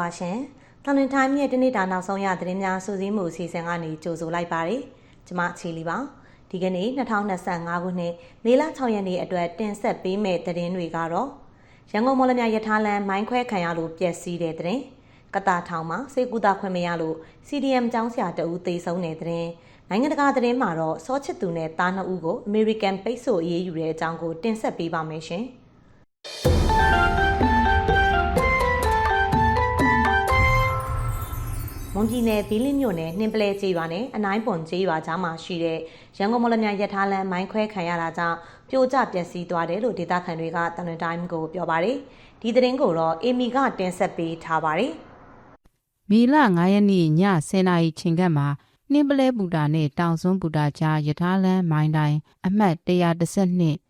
ပါရှင်။တန်လင်တိုင်းရဲ့တနေ့တာနောက်ဆုံးရသတင်းများစူးစီးမှုအစီအစဉ်ကနေကြိုဆိုလိုက်ပါရစေ။ကျွန်မချီလီပါ။ဒီကနေ့2025ခုနှစ်မေလ6ရက်နေ့အတွက်တင်ဆက်ပေးမယ့်သတင်းတွေကတော့ရန်ကုန်မော်လမြိုင်ရထားလမ်းမိုင်းခွဲခံရလို့ပျက်စီးတဲ့သတင်း။ကတာထောင်မှာစေကူတာခွင့်မရလို့ CDM ကျောင်းဆရာတဦးသေဆုံးတဲ့သတင်း။နိုင်ငံတကာသတင်းမှာတော့စောချစ်သူနဲ့တားနှစ်ဦးကို American ပိတ်ဆို့အရေးယူတဲ့အကြောင်းကိုတင်ဆက်ပေးပါမယ်ရှင်။ မွန်ပြည်နယ်ဘီလင်းမြို့နယ်နှင်းပလဲကျေးရွာနဲ့အနိုင်ပွန်ကျေးရွာကြားမှာရှိတဲ့ရန်ကုန်မော်လမြိုင်ရထားလမ်းမိုင်းခွဲခံရတာကြောင့်ပြိုကျပျက်စီးသွားတယ်လို့ဒေသခံတွေကတန်တတိုင်းကိုပြောပါတယ်။ဒီသတင်းကိုတော့အေမီကတင်ဆက်ပေးထားပါတယ်မီလ9ရက်နေ့ည10:00နာရီချိန်ကမှာနှင်းပလဲပူတာနဲ့တောင်စွန်းပူတာကြားယထာလန်းမိုင်းတိုင်းအမှတ်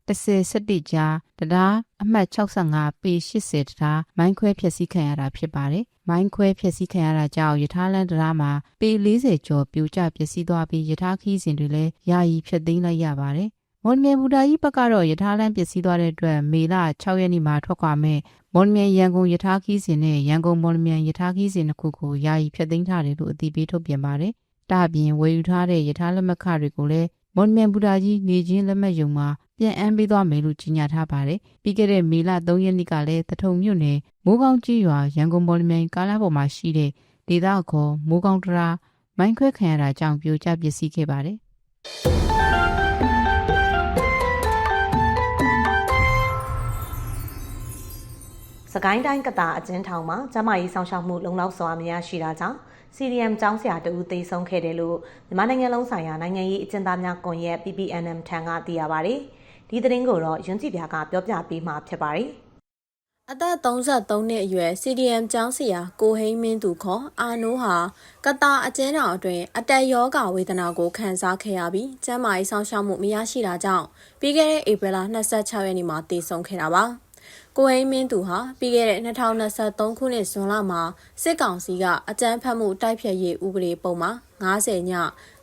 112 1017ကြားတရားအမှတ်65ပေ80တရားမိုင်းခွဲဖျက်ဆီးခံရတာဖြစ်ပါတယ်။မိုင်းခွဲဖျက်ဆီးခံရတာကြောင့်ယထာလန်းတရားမှာပေ40ကျော်ပြိုကျပျက်စီးသွားပြီးယထာခီးစဉ်တွေလည်းယာယီဖျက်သိမ်းလိုက်ရပါတယ်။မော်လမြိုင်ဘူတာကြီးဘက်ကတော့ယထာလန်းပျက်စီးသွားတဲ့အတွက်မေလ6ရက်နေ့မှာထွက်ခွာမဲ့မော်လမြိုင်ရန်ကုန်ယထာခီးစဉ်နဲ့ရန်ကုန်မော်လမြိုင်ယထာခီးစဉ်တစ်ခုကိုယာယီဖျက်သိမ်းထားတယ်လို့အသိပေးထုတ်ပြန်ပါတယ်။ဒါ့အပြင်ဝယ်ယူထားတဲ့ယထာလက်မှတ်ခတွေကိုလည်းမော်လမြိုင်ဘူတာကြီးနေချင်းလက်မှတ်ယုံမှာ ပြန်အမ်းပေးသွားမယ်လို့ကြေညာထားပါတယ်။ပြီးခဲ့တဲ့မေလ3ရက်နေ့ကလည်းတထုံမြို့နယ်မိုးကောင်းကြီးရွာရန်ကုန်မော်လမြိုင်ကားလမ်းပေါ်မှာရှိတဲ့ဒေသခေါ်မိုးကောင်းတရာမိုင်းခွဲခံရတာကြောင့်ပြိုကျပျက်စီးခဲ့ပါတယ်။။စကိုင်းတိုင်းကတာအကျဉ်းထောင်မှာကျမကြီးဆောင်ရှောက်မှုလုံလောက်စွာမရရှိတာကြောင့် CDM ကျောင်းဆရာတဦးသေဆုံးခဲ့တယ်လို့မြန်မာနိုင်ငံလုံးဆိုင်ရာနိုင်ငံရေးအကျဉ်းသားများကွန်ရက် PPNM ထံကသိရပါဗျ။ ဒီသတင်းကိုတော့ယွန်းကြည်ပြာကပြောပြပေးမှာဖြစ်ပါတယ်။အသက်33နှစ်အရွယ် CDM ကျောင်းဆရာကိုဟိန်းမင်းသူခေါ်အာနိုးဟာကတာအကျဉ်းထောင်အတွင်းအတက်ယောဂဝေဒနာကိုခံစားခဲ့ရပြီးကျန်းမာရေးဆောင်ရှောက်မှုမရရှိတာကြောင့်ပြီးခဲ့တဲ့ဧပြီလ26ရက်နေ့မှာတည်ဆုံခဲ့တာပါ။ကိုဟိန်းမင်းသူဟာပြီးခဲ့တဲ့2023ခုနှစ်ဇွန်လမှာစစ်ကောင်စီကအကြမ်းဖက်မှုတိုက်ဖျက်ရေးဥပဒေပုံမှာ 50ည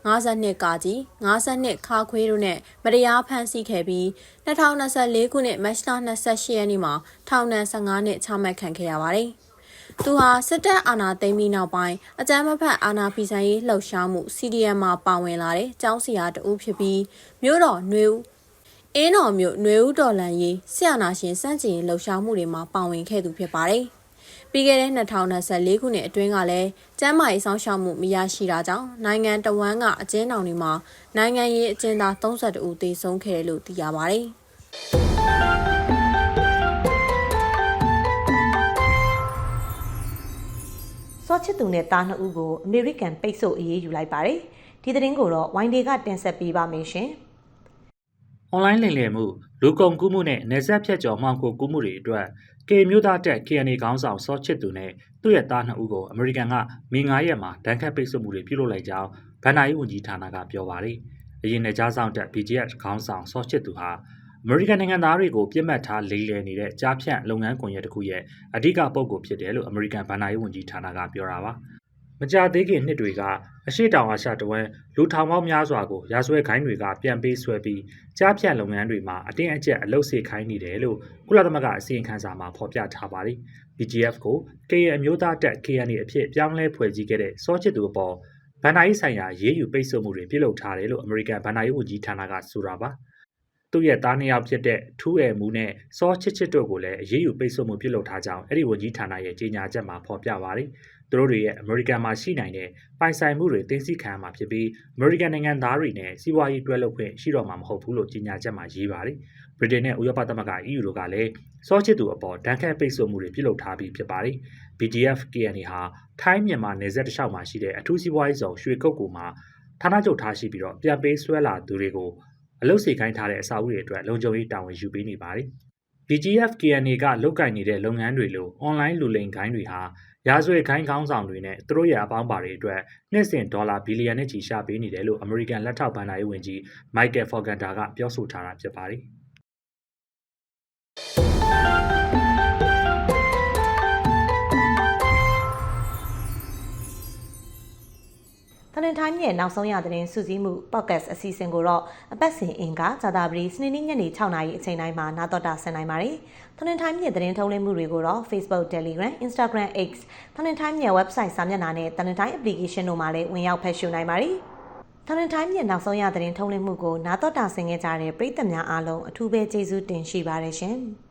52ကာကြီး52ခါခွေးတို့နဲ့မတရားဖမ်းဆီးခဲ့ပြီး2024ခုနှစ်မတ်လ28ရက်နေ့မှာထောင်ဒဏ်15နှစ်ချမှတ်ခံခဲ့ရပါတယ်။သူဟာစစ်တပ်အာဏာသိမ်းပြီးနောက်ပိုင်းအကြမ်းမဖက်အာဏာဖီဆန်ရေးလှုပ်ရှားမှု CDM မှာပါဝင်လာတဲ့ចောင်းစီယာတဦးဖြစ်ပြီးမြို့တော်နှွေဦးအင်းတော်မြို့နှွေဦးတော်လန်ရေးဆရာနာရှင်စန့်ကျင်လှုပ်ရှားမှုတွေမှာပါဝင်ခဲ့သူဖြစ်ပါတယ်။ ပြီးခဲ့တဲ့2024ခုနှစ်အတွင်းကလည်းကျန်းမာရေးဆောင်ရှောက်မှုမရရှိတာကြောင့်နိုင်ငံတော်ဝန်ကအကျဉ်းထောင်တွေမှာနိုင်ငံရေးအကျဉ်းသား32ဦးသေဆုံးခဲ့တယ်လို့သိရပါတယ်။စောချစ်သူနဲ့တားနှစ်ဦးကိုအမေရိကန်ပိတ်ဆို့အရေးယူလိုက်ပါတယ်။ဒီသတင်းကိုတော့ဝိုင်းဒေကတင်ဆက်ပေးပါမယ်ရှင်။အွန်လိုင်းလိမ်လည်မှုလူကုန်ကူးမှုနဲ့နယ်စပ်ဖြတ်ကျော်မှောင်ခိုကူးမှုတွေအတွက် ကေမျိုးသားတက် KNA ခေါင်းဆောင်စောချစ်သူနဲ့သူ့ရဲ့သားနှစ်ဦးကိုအမေရိကန်ကမေ9ရက်မှာဒဏ်ခတ်ပိတ်ဆို့မှုတွေပြုလုပ်လိုက်ကြောင်းဗန်နာရေးဝန်ကြီးဌာနကပြောပါတယ်။အရင်နယ်ကြားဆောင်တက် BGF ခေါင်းဆောင်စောချစ်သူဟာအမေရိကန်နိုင်ငံသားတွေကိုပြစ်မှတ်ထားလိမ်လည်နေတဲ့ကြားဖြန့်လုပ်ငန်းကွန်ရက်တစ်ခုရဲ့အဓိကပုံကိုဖြစ်တယ်လို့အမေရိကန်ဗန်နာရေးဝန်ကြီးဌာနကပြောတာပါ။ မကြသေးခင်နှစ်တွေကအရှိတောင်အာရှတဝန်းလူထောင်ပေါင်းများစွာကိုရာဇဝဲခိုင်းတွေကပြန်ပေးဆွဲပြီးကြားဖြတ်လုပ်ငန်းတွေမှာအတင်းအကျပ်အလုပ်စေခိုင်းနေတယ်လို့ကုလသမဂ္ဂအစည်းအဝေးမှာဖော်ပြထားပါတယ်။ BGF ကို KN အမျိုးသားတပ် KNA အဖြစ်ပြောင်းလဲဖွဲ့စည်းခဲ့တဲ့စောချစ်သူအပေါ်ဗန်နာရေးဆိုင်ရာရေးယူပိတ်ဆို့မှုတွေပြုလုပ်ထားတယ်လို့အမေရိကန်ဗန်နာရေးဝန်ကြီးဌာနကဆိုတာပါ။ သူ့ရဲ့သားနှစ်ယောက်ဖြစ်တဲ့ထူးအဲမူနဲ့စောချစ်ချစ်တို့ကိုလည်းအရေးယူပိတ်ဆို့မှုပြုလုပ်ထားကြောင်းအဲ့ဒီဝန်ကြီးဌာနရဲ့ကြေညာချက်မှာဖော်ပြပါတယ်။သူတို့တွေရဲ့အမေရိကန်မှာရှိနိုင်တဲ့ပိုင်ဆိုင်မှုတွေသိသိခံရမှာဖြစ်ပြီးအမေရိကန်နိုင်ငံသားတွေနဲ့စီးပွားရေးတွဲလုပ်ခွင့်ရှိတော့မှာမဟုတ်ဘူးလို့ကြေညာချက်မှာရေးပါတယ်။ဗြိတိန်နဲ့ဥရောပသမဂ္ဂ EU တို့ကလည်းစောချစ်သူအပေါ်ဒဏ်ခတ်ပိတ်ဆို့မှုတွေပြုလုပ်ထားပြီးဖြစ်ပါတယ်။ BGF KNA ဟာထိုင်းမြန်မာနယ်စပ်တစ်လျှောက်မှာရှိတဲ့အထူးစီးပွားရေးဆောင်ရွှေကုတ်ကူမှာဌာနချုပ်ထားရှိပြီးတော့ပြန်ပေးဆွဲလာသူတွေကို အလုပ်စေခိုင်းထားတဲ့အစာအုပ်တွေအတွက်လုံခြုံရေးတာဝန်ယူပေးနေပါတယ်။ BGF KNA ကလုတ်ကင်နေတဲ့လုပ်ငန်းတွေလို အွန်လိုင်းလူလိမ်ခိုင်းတွေဟာရာဇဝတ်ခိုင်းခေါင်းဆောင်တွေနဲ့သူတို့ရဲ့အပေါင်းပါတွေအတွက်နှစ်စဉ်ဒေါ်လာဘီလီယံနဲ့ချီရှာပေးနေတယ်လို့အမေရိကန်လက်ထောက်ဘဏ္ဍာရေးဝန်ကြီးမိုက်ကယ်ဖော်ဂန်တာကပြောဆိုထားတာဖြစ်ပါတယ်။ တထနင်တိုင်းရဲ့နောက်ဆုံးရသတင်းစူးစီးမှု podcast အစီအစဉ်ကိုတော့အပတ်စဉ်အင်ကဇာတာပတိစနေနေ့ညနေ6နာရီအချိန်တိုင်းမှာနားတော်တာဆင်နိုင်ပါတယ်။ထနင်တိုင်းရဲ့သတင်းထုတ်လွှင့်မှုတွေကိုတော့ Facebook, Telegram, Instagram, X ထနင်တိုင်းရဲ့ website စာမျက်နှာနဲ့ထနင်တိုင်း application တို့မှာလည်းဝင်ရောက်ဖတ်ရှုနိုင်ပါတယ်။ထနင်တိုင်းရဲ့နောက်ဆုံးရသတင်းထုတ်လွှင့်မှုကိုနားတော်တာဆင်ခဲ့ကြတဲ့ပရိသတ်များအားလုံးအထူးပဲကျေးဇူးတင်ရှိပါတယ်ရှင်။